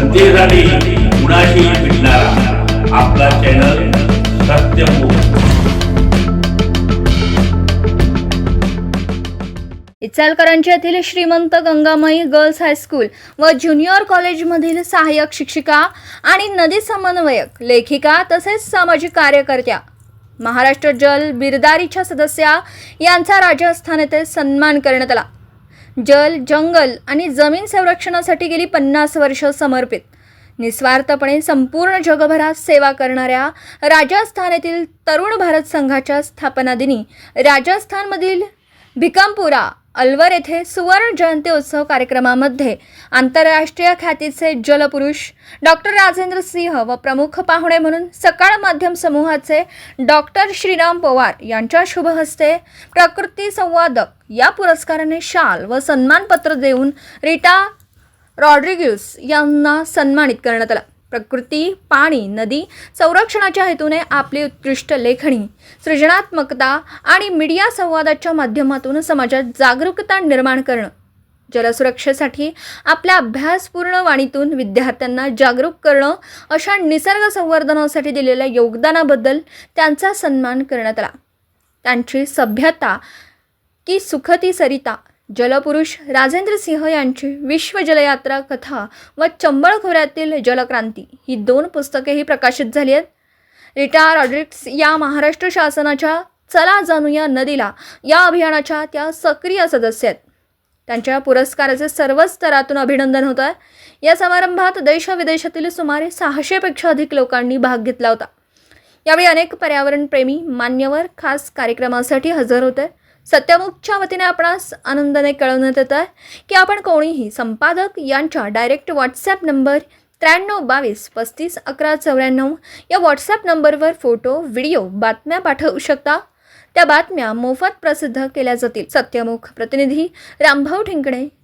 जनतेसाठी कुणाशी भेटणारा. आपला चॅनल सत्यमुख इचालकरांची येथील Shrimant Gangamai girls high school व ज्युनियर कॉलेजमधील सहाय्यक शिक्षिका आणि नदी समन्वयक लेखिका तसेच सामाजिक कार्यकर्त्या महाराष्ट्र जल बिरदारीच्या सदस्या यांचा राजस्थान येथे सन्मान करण्यात आला. जल जंगल आणि जमीन संरक्षणासाठी गेली पन्नास वर्ष समर्पित. निस्वार्थपणे संपूर्ण जगभरात सेवा करणाऱ्या राजस्थान येथील तरुण भारत संघाच्या स्थापना दिनी राजस्थानमधील भिकामपुरा अलवर येथे सुवर्ण जयंती उत्सव कार्यक्रमामध्ये आंतरराष्ट्रीय ख्यातीचे जलपुरुष डॉक्टर राजेंद्र सिंह व प्रमुख पाहुणे म्हणून सकाळ माध्यम समूहाचे डॉक्टर श्रीराम पवार यांच्या शुभहस्ते प्रकृती संवादक या पुरस्काराने शाल व सन्मानपत्र देऊन रीटा रॉड्रिग्युस यांना सन्मानित करण्यात आला. प्रकृती पाणी नदी संरक्षणाच्या हेतूने आपली उत्कृष्ट लेखणी सृजनात्मकता आणि मीडिया संवादाच्या माध्यमातून समाजात जागरूकता निर्माण करणं. जलसुरक्षेसाठी आपल्या अभ्यासपूर्ण वाणीतून विद्यार्थ्यांना जागरूक करणं अशा निसर्ग संवर्धनासाठी दिलेल्या योगदानाबद्दल त्यांचा सन्मान करण्यात आला. त्यांची सभ्यता की सुखती सरिता जलपुरुष राजेंद्र सिंह यांची विश्व जलयात्रा कथा व चंबळ खोऱ्यातील जलक्रांती ही दोन पुस्तकेही प्रकाशित झाली आहेत. रिटा रॉड्रिक्स या महाराष्ट्र शासनाच्या चला जाणूया नदीला या अभियानाच्या त्या सक्रिय सदस्य आहेत. त्यांच्या पुरस्काराचे सर्व स्तरातून अभिनंदन होत आहे. या समारंभात देशविदेशातील सुमारे सहाशेपेक्षा अधिक लोकांनी भाग घेतला होता. यावेळी अनेक पर्यावरणप्रेमी मान्यवर खास कार्यक्रमासाठी हजर होते. सत्यमुखच्या वतीने आपणास आनंदाने कळवण्यात येत आहे की आपण कोणीही संपादक यांच्या डायरेक्ट व्हॉट्सॲप नंबर त्र्याण्णव बावीस पस्तीस अकरा चौऱ्याण्णव या व्हॉट्सॲप नंबरवर फोटो व्हिडिओ बातम्या पाठवू शकता. त्या बातम्या मोफत प्रसिद्ध केल्या जातील. सत्यमुख प्रतिनिधी रामभाऊ ठिंकणे